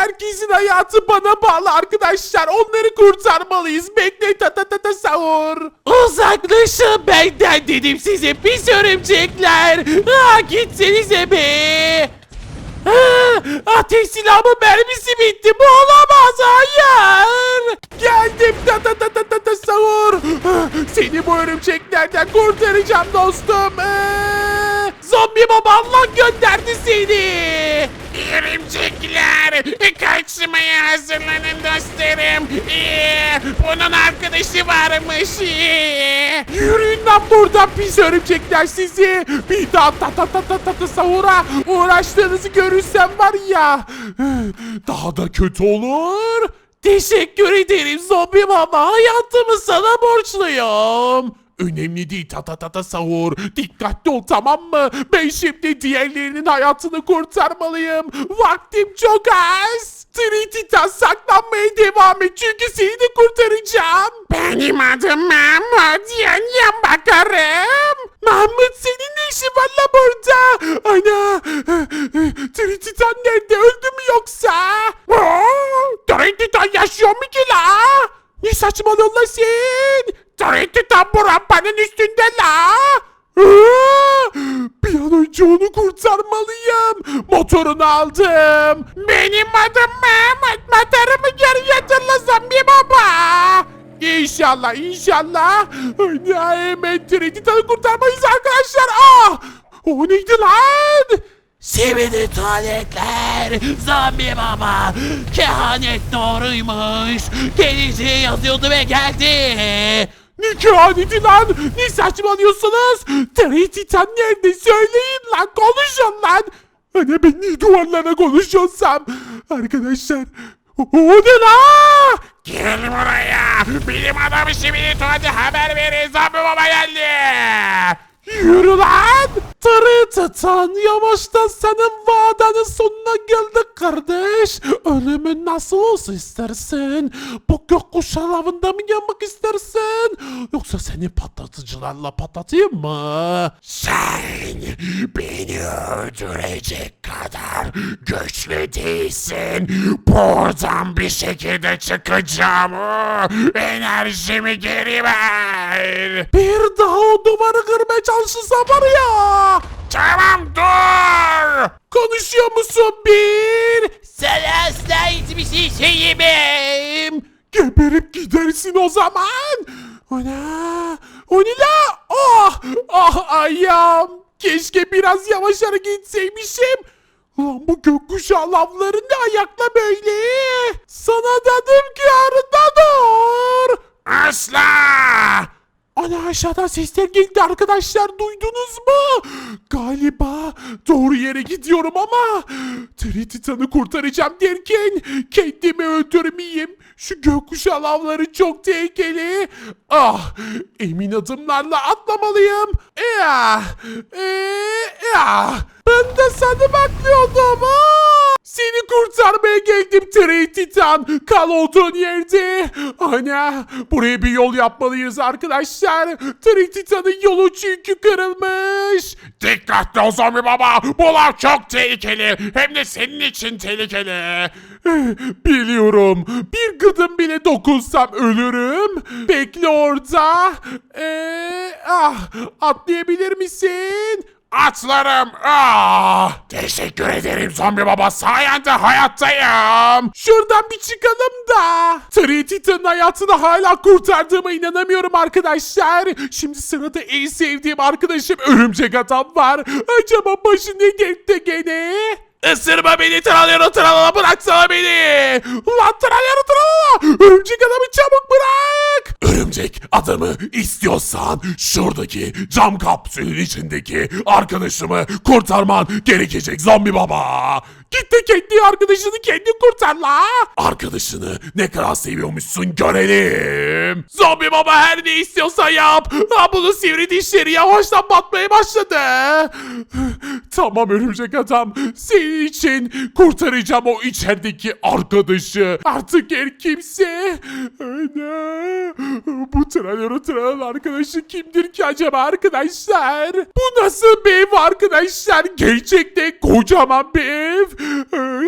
Herkesin hayatı bana bağlı arkadaşlar. Onları kurtarmalıyız. Bekle ta ta ta ta sahur. Uzaklaşın benden dedim size pis örümcekler. Ha, gitsenize be. Ha, ateş silahımın mermisi bitti. Bu olamaz. Hayır. Geldim ta ta ta ta ta ta sahur. Ha, Seni bu örümceklerden kurtaracağım dostum. Ee, zombi baba gönderdi seni. Örümcekler kaçmaya hazırlanın dostlarım. Ee, bunun arkadaşı varmış. Ee. Yürüyün lan buradan pis örümcekler sizi. Bir daha ta ta ta ta ta ta sahura uğraştığınızı görürsem var ya. Daha da kötü olur. Teşekkür ederim zombi baba. Hayatımı sana borçluyum. Önemli değil ta ta ta ta sahur. Dikkatli ol tamam mı? Ben şimdi diğerlerinin hayatını kurtarmalıyım. Vaktim çok az. Trinita saklanmaya devam et çünkü seni de kurtaracağım. Benim adım Mahmut. Yan yan bakarım. Mahmut senin ne işin var la burada? Ana! Trititan nerede? Öldü mü yoksa? Trititan yaşıyor mu ki la? Ne saçmalıyorsun la sen? Trititan bu rampanın üstünde la. Bir an önce onu kurtarmalıyım. Motorunu aldım. Benim adım Mahmut. Motorumu geri hatırla zombi baba. İnşallah inşallah. Hemen Trititan'ı kurtarmayız arkadaşlar. Ah! O neydi lan? Sivri tuvaletler, zombi baba, kehanet doğruymuş, geleceği yazıyordu ve geldi. Kehaneti lan? Ne saçmalıyorsunuz? Trititan nerede? Söyleyin lan konuşun lan. Hani ben niye duvarlara konuşuyorsam? Arkadaşlar o, o ne la? Gel buraya. Bilim adamı şimdi tuvalete haber verin. Zombi baba geldi. Yürü lan! Trititan yavaştan senin vadanın sonuna geldik kardeş. Ölümün nasıl olsa istersin? Bu gökkuşağı lavında mı yanmak istersin? Yoksa seni patlatıcılarla patlatayım mı? Sen beni öldürecek kadar güçlü değilsin. Buradan bir şekilde çıkacağım. Enerjimi geri ver. Bir daha o duvarı kırmaya çalışırsa var ya. Tamam dur. Konuşuyor musun bir? Sana asla hiçbir şey söyleyemem. Geberip gidersin o zaman. Ana. O ne la? Ah. Ah ayağım. Keşke biraz yavaş hareket etseymişim. Ulan bu gökkuşağı lavları ne ayakla böyle? Sana dedim ki arada dur. Asla. Ana aşağıdan sesler geldi arkadaşlar duydunuz mu? Galiba doğru yere gidiyorum ama Trititan'ı kurtaracağım derken kendimi öldürmeyeyim. Şu gökkuşağı lavları çok tehlikeli. Ah emin adımlarla atlamalıyım. Ya, e, ya. Ben de seni bekliyordum. Ah! Seni kurtarmaya geldim Trititan. Kal olduğun yerde. Ana buraya bir yol yapmalıyız arkadaşlar. Trititan'ın yolu çünkü kırılmış. Dikkatli ol zombi baba. Bu lav çok tehlikeli. Hem de senin için tehlikeli. Biliyorum. Bir gıdım bile dokunsam ölürüm. Bekle orada. Ee, ah, atlayabilir misin? Atlarım. Ah! Teşekkür ederim zombi baba. Sayende hayattayım. Şuradan bir çıkalım da. Trititan'ın hayatını hala kurtardığıma inanamıyorum arkadaşlar. Şimdi sırada en sevdiğim arkadaşım Örümcek Adam var. Acaba başı ne geldi gene? Isırma beni tralero tralala bıraksana beni. Ulan tralero tralala. Örümcek adamı çabuk bırak. Örümcek adamı istiyorsan şuradaki cam kapsülün içindeki arkadaşımı kurtarman gerekecek zombi baba. Git de kendi arkadaşını kendi kurtar la. Arkadaşını ne kadar seviyormuşsun görelim. Zombi baba her ne istiyorsa yap. Ha bunu sivri dişleri yavaştan batmaya başladı. tamam örümcek adam. Senin için kurtaracağım o içerideki arkadaşı. Artık her kimse. Ana. Bu tralero tralero arkadaşı kimdir ki acaba arkadaşlar? Bu nasıl bir ev arkadaşlar? Gerçekten kocaman bir ev.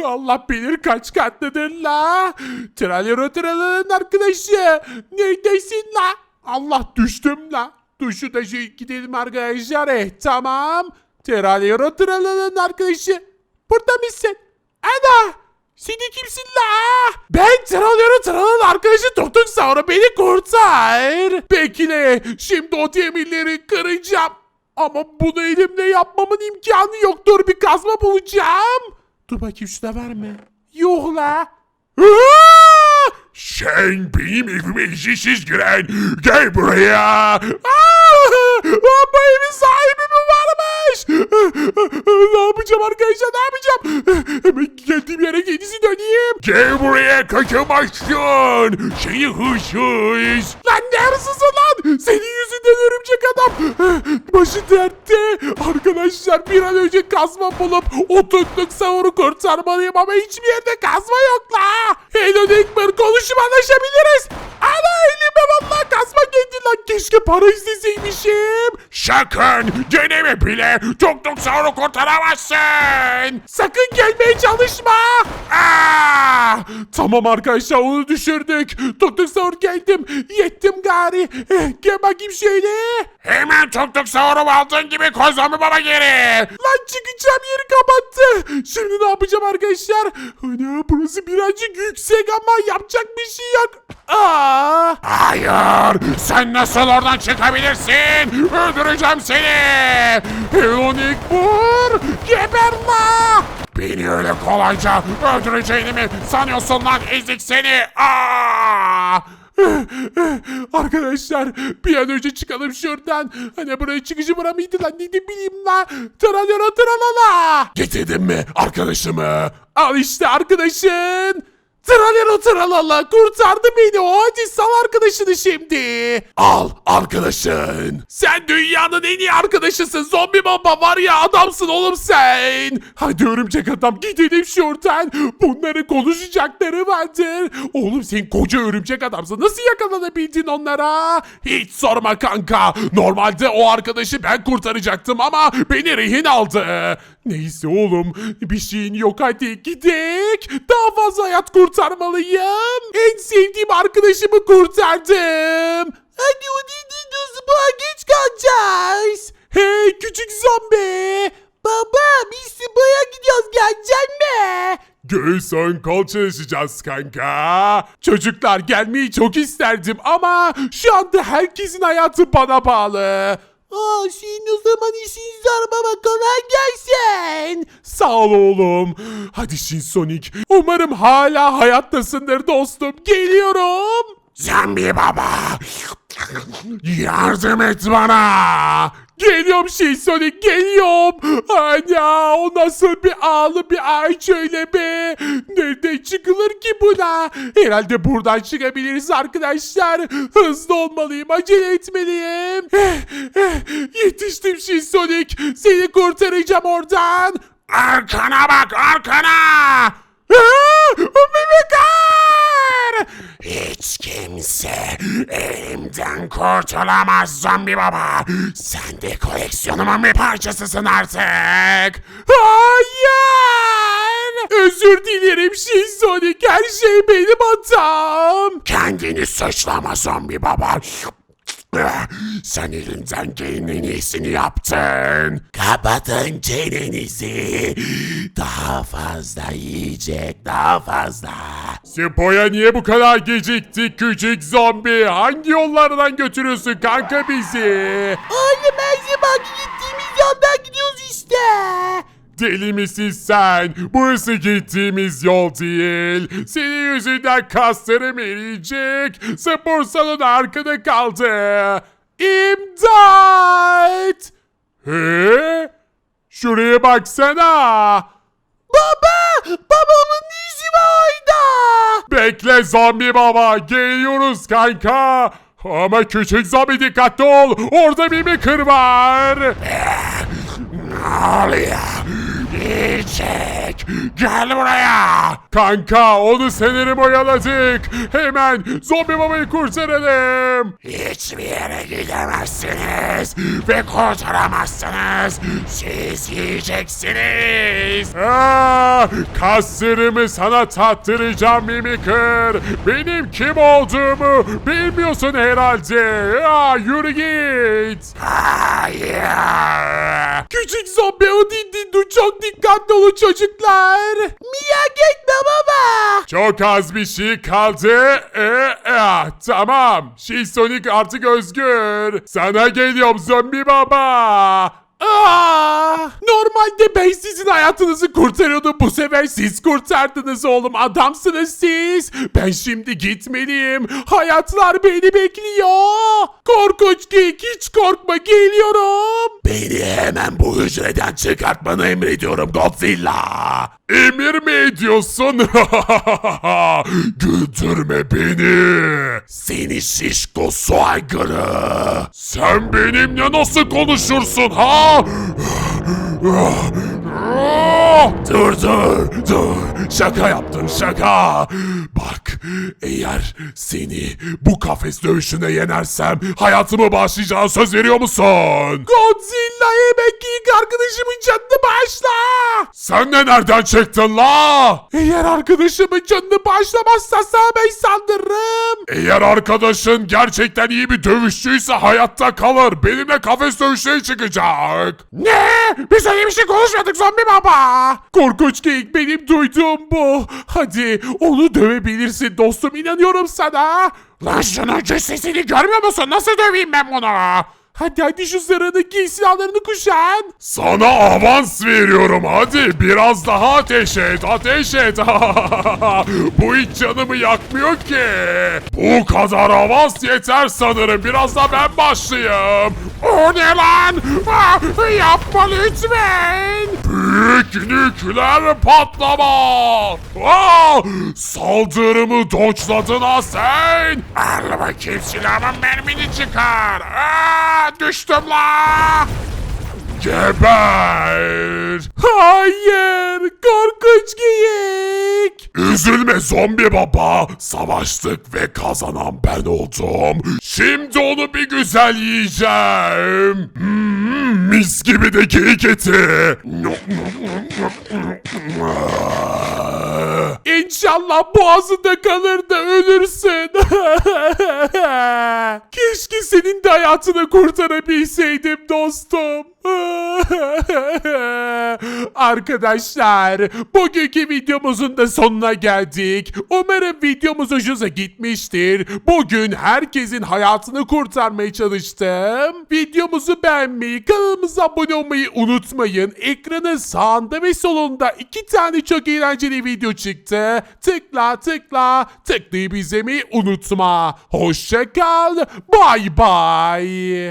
Allah bilir kaç katlıdır la. Tralyero tralanın arkadaşı. Neredesin la? Allah düştüm la. Duşu da şey gidelim arkadaşlar. Eh, tamam. Tralyero tralanın arkadaşı. Burada mısın? Ana! Sen de kimsin la? Ben Tralyero tralanın arkadaşı Tuk Saur'a beni kurtar. Bekle. Şimdi o demirleri kıracağım. Ama bunu elimle yapmamın imkanı yok. Dur bir kazma bulacağım. Dur bakayım şurada var mı? Yok la. Aa! Sen benim evime izinsiz giren. Gel buraya. Aa! Aa, bu evin sahibi varmış? ne yapacağım arkadaşlar ne yapacağım? Hemen geldiğim yere kendisi döneyim. Gel buraya kaçamazsın. Seni hırsız. Lan ne hırsızı lan? Senin yüzünden örümcek adam. Başı dertte. Arkadaşlar bir an önce kazma bulup o tıklık savuru kurtarmalıyım ama hiçbir yerde kazma yok la. Hello Dickmer konuşup anlaşabiliriz. Ana elime valla kazma geldi lan. Keşke para isteseymişim. Sakın deneme bile. Tuk tuk sauru kurtaramazsın. Sakın gelmeye çalışma. Aa! Tamam arkadaşlar onu düşürdük. Tıklık savur geldim. Yettim gari. Eh, Gel bakayım şöyle. Hemen tuk tuk sauru aldığın gibi koy zombi baba geri. Lan çıkacağım yeri kapattı. Şimdi ne yapacağım arkadaşlar? Ana burası birazcık yüksek ama yapacak bir şey yok. Aa! Hayır. Sen nasıl oradan çıkabilirsin? Öldüreceğim seni. Eonik vur! Geber la! Beni öyle kolayca öldüreceğini mi sanıyorsun lan ezik seni? Aa! Arkadaşlar bir an önce çıkalım şuradan. Hani buraya çıkışı bura mıydı lan ne de bileyim la. Tralyara tralala. Getirdin mi arkadaşımı? Al işte arkadaşın. Tralyara tralala kurtardı beni o hadi sal arkadaşını şimdi. Al arkadaşın. Sen dünyanın en iyi arkadaşısın zombi baba var ya adamsın oğlum sen. Hadi örümcek adam gidelim şuradan. Bunların konuşacakları vardır. Oğlum sen koca örümcek adamsın nasıl yakalanabildin onlara? Hiç sorma kanka. Normalde o arkadaşı ben kurtaracaktım ama beni rehin aldı. Neyse oğlum bir şeyin yok hadi gidek. Daha fazla hayat kurtarmalıyım. En sevdiğim arkadaşımı kurtardım. Hadi o dediğin hızlığa geç kalacağız. Hey küçük zombi. Baba biz Sıba'ya gidiyoruz gelecek mi? Göğüs kol çalışacağız kanka. Çocuklar gelmeyi çok isterdim ama şu anda herkesin hayatı bana bağlı. Aa senin o zaman işin zor baba kolay gelsin. Sağ ol oğlum. Hadi Sonic. Umarım hala hayattasındır dostum. Geliyorum. Zombi baba. Yardım et bana. Geliyorum şey Sonic geliyorum. Ana o nasıl bir ağlı bir ağaç öyle be. Nereden çıkılır ki buna? Herhalde buradan çıkabiliriz arkadaşlar. Hızlı olmalıyım acele etmeliyim. Eh, eh, Yetiştim şey Sonic. Seni kurtaracağım oradan. Arkana bak arkana. Aa, Mimikar! Hiç kimse elimden kurtulamaz zombi baba. Sen de koleksiyonumun bir parçasısın artık. Hayır! Özür dilerim Sonic. Her şey benim hatam. Kendini suçlama zombi baba. Sen elinden gelenin en iyisini yaptın. Kapatın çenenizi. Daha fazla yiyecek, daha fazla. Spoya niye bu kadar geciktik küçük zombi? Hangi yollardan götürüyorsun kanka bizi? Oğlum her zaman gittiğimiz yoldan gidiyoruz işte. Deli misin sen? Burası gittiğimiz yol değil. Senin yüzünden kaslarım eriyecek. Spor salonu arkada kaldı. İmdat! He? Şuraya baksana. Baba, babamın var orada? Bekle zombi baba. Geliyoruz kanka. Ama küçük zombi dikkatli ol. Orada bir mimikır var. Ne oluyor? Bebek. Gel buraya. Kanka onu sanırım oyaladık. Hemen zombi babayı kurtaralım. Hiçbir yere gidemezsiniz ve kurtaramazsınız. Siz yiyeceksiniz. Aa, kaslarımı sana tattıracağım Mimikır. Benim kim olduğumu bilmiyorsun herhalde. Aa, yürü git. Hayır. Küçük zombi o dindi dur dikkatli olun çocuklar. Merak etme baba. Çok az bir şey kaldı. Ee, ah, tamam. Şey Sonic artık özgür. Sana geliyorum zombi baba. Aa, normalde ben sizin hayatınızı kurtarıyordum. Bu sefer siz kurtardınız oğlum. Adamsınız siz. Ben şimdi gitmeliyim. Hayatlar beni bekliyor. Korkunç geyik hiç korkma geliyorum. Beni hemen bu hücreden çıkartmanı emrediyorum Godzilla. Emir mi ediyorsun? Güldürme beni. Seni şişko soygırı. Sen benimle nasıl konuşursun ha? 으아! 으아! Dur dur dur. Şaka yaptım şaka. Bak eğer seni bu kafes dövüşüne yenersem hayatımı bağışlayacağına söz veriyor musun? Godzilla yemek ilk arkadaşımın canını bağışla. Sen de nereden çıktın la? Eğer arkadaşımın canını bağışlamazsa sana saldırırım. Eğer arkadaşın gerçekten iyi bir dövüşçüyse hayatta kalır. Benimle kafes dövüşüne çıkacak. Ne? Biz öyle bir şey konuşmadık zombi baba. Korkunç geyik benim duyduğum bu. Hadi onu dövebilirsin dostum inanıyorum sana. Lan şunun cüssesini görmüyor musun? Nasıl döveyim ben bunu? Hadi hadi şu giy silahlarını kuşan. Sana avans veriyorum hadi biraz daha ateş et ateş et. Bu hiç canımı yakmıyor ki. Bu kadar avans yeter sanırım biraz da ben başlayayım. O ne lan? Ah, yapma lütfen. Büyük nükleer patlama. Ah, saldırımı dodge'ladın ha sen. Al bakayım silahımın mermini çıkar. Düştüm la. Geber! Hayır korkunç geyik. Üzülme zombi baba. Savaştık ve kazanan ben oldum. Şimdi onu bir güzel yiyeceğim. Hmm, mis gibi de geyik eti. İnşallah boğazında kalır da ölürsün. Keşke senin de hayatını kurtarabilseydim dostum. Arkadaşlar bugünkü videomuzun da sonuna geldik. Umarım videomuz hoşunuza gitmiştir. Bugün herkesin hayatını kurtarmaya çalıştım. Videomuzu beğenmeyi, kanalımıza abone olmayı unutmayın. Ekranın sağında ve solunda iki tane çok eğlenceli video çıktı. Tıkla tıkla tıklayıp izlemeyi unutma. Hoşça kal. Bay bay.